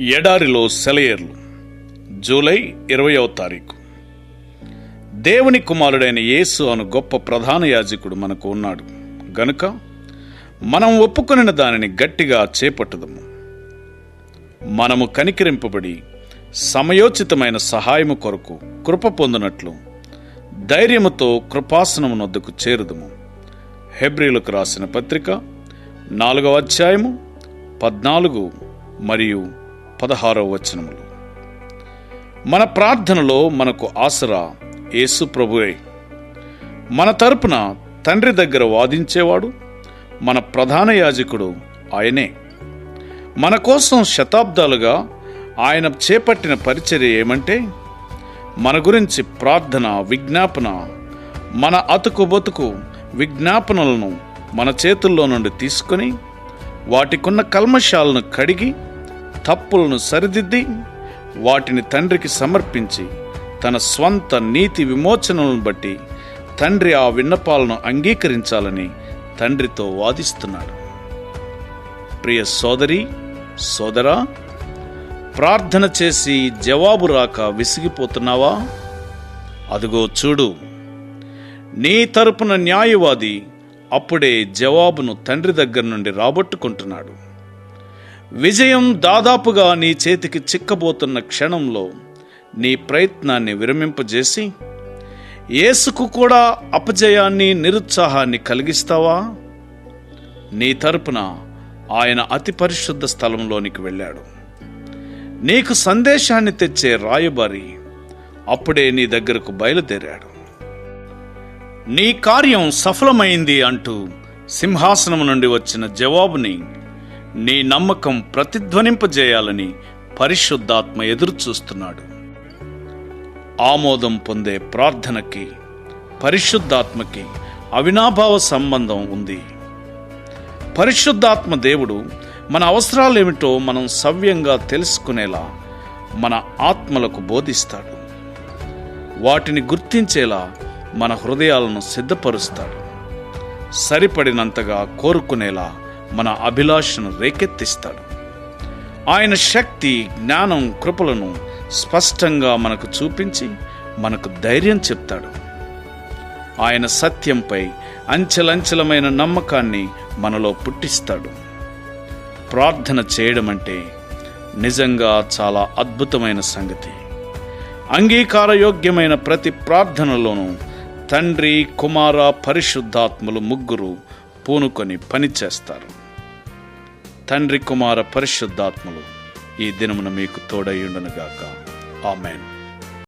ఎడారిలో సెలయేర్లు. జూలై ఇరవయవ తారీఖు. దేవుని కుమారుడైన యేసు అను గొప్ప ప్రధాన యాజకుడు మనకు ఉన్నాడు. గనుక మనం ఒప్పుకొనిన దానిని గట్టిగా చేపట్టుదము. మనము కనికరింపబడి సమయోచితమైన సహాయము కొరకు కృప పొందినట్లు ధైర్యముతో కృపాసనము నొద్దకు చేరుదము. హెబ్రిలకు రాసిన పత్రిక నాలుగవ అధ్యాయము పద్నాలుగు మరియు పదహారవ వచనములు. మన ప్రార్థనలో మనకు ఆసరా యేసు ప్రభువే. మన తరపున తండ్రి దగ్గర వాదించేవాడు మన ప్రధాన యాజకుడు ఆయనే. మన కోసం శతాబ్దాలుగా ఆయన చేపట్టిన పరిచర్య ఏమంటే మన గురించి ప్రార్థన విజ్ఞాపన మన అతుకు బతుకు విజ్ఞాపనలను మన చేతుల్లో నుండి తీసుకొని వాటికున్న కల్మషాలను కడిగి తప్పులను సరిదిద్ది వాటిని తండ్రికి సమర్పించి తన స్వంత నీతి విమోచనలను బట్టి తండ్రి ఆ విన్నపాలను అంగీకరించాలని తండ్రితో వాదిస్తున్నాడు. ప్రియ సోదరి సోదరా ప్రార్థన చేసి జవాబు రాక విసిగిపోతున్నావా? అదిగో చూడు నీ తరపున న్యాయవాది అప్పుడే జవాబును తండ్రి దగ్గర నుండి రాబట్టుకుంటున్నాడు. విజయం దాదాపుగా నీ చేతికి చిక్కబోతున్న క్షణంలో నీ ప్రయత్నాన్ని విరమింపజేసి యేసుకు కూడా అపజయాన్ని నిరుత్సాహాన్ని కలిగిస్తావా? నీ తరపున ఆయన అతి పరిశుద్ధ స్థలంలోనికి వెళ్ళాడు. నీకు సందేశాన్ని తెచ్చే రాయబారి అప్పుడే నీ దగ్గరకు బయలుదేరాడు. నీ కార్యం సఫలమైంది అంటూ సింహాసనం నుండి వచ్చిన జవాబుని నీ నమ్మకం ప్రతిధ్వనింపజేయాలని పరిశుద్ధాత్మ ఎదురు చూస్తున్నాడు ఆమోదం పొందే ప్రార్థనకి పరిశుద్ధాత్మకి అవినాభావ సంబంధం ఉంది. పరిశుద్ధాత్మ దేవుడు మన అవసరాలేమిటో మనం సవ్యంగా తెలుసుకునేలా మన ఆత్మలకు బోధిస్తాడు. వాటిని గుర్తించేలా మన హృదయాలను సిద్ధపరుస్తాడు. సరిపడినంతగా కోరుకునేలా మన అభిలాషను రేకెత్తిస్తాడు. ఆయన శక్తి జ్ఞానం కృపలను స్పష్టంగా మనకు చూపించి మనకు ధైర్యం చెప్తాడు. ఆయన సత్యంపై అంచెలంచెలమైన నమ్మకాన్ని మనలో పుట్టిస్తాడు. ప్రార్థన చేయడం అంటే నిజంగా చాలా అద్భుతమైన సంగతి. అంగీకారయోగ్యమైన ప్రతి ప్రార్థనలోనూ తండ్రి కుమార పరిశుద్ధాత్ములు ముగ్గురు పూనుకొని పనిచేస్తారు తండ్రి కుమార పరిశుద్ధాత్మలు ఈ దినమున మీకు తోడయ్యుండనుగాక ఆమెన్.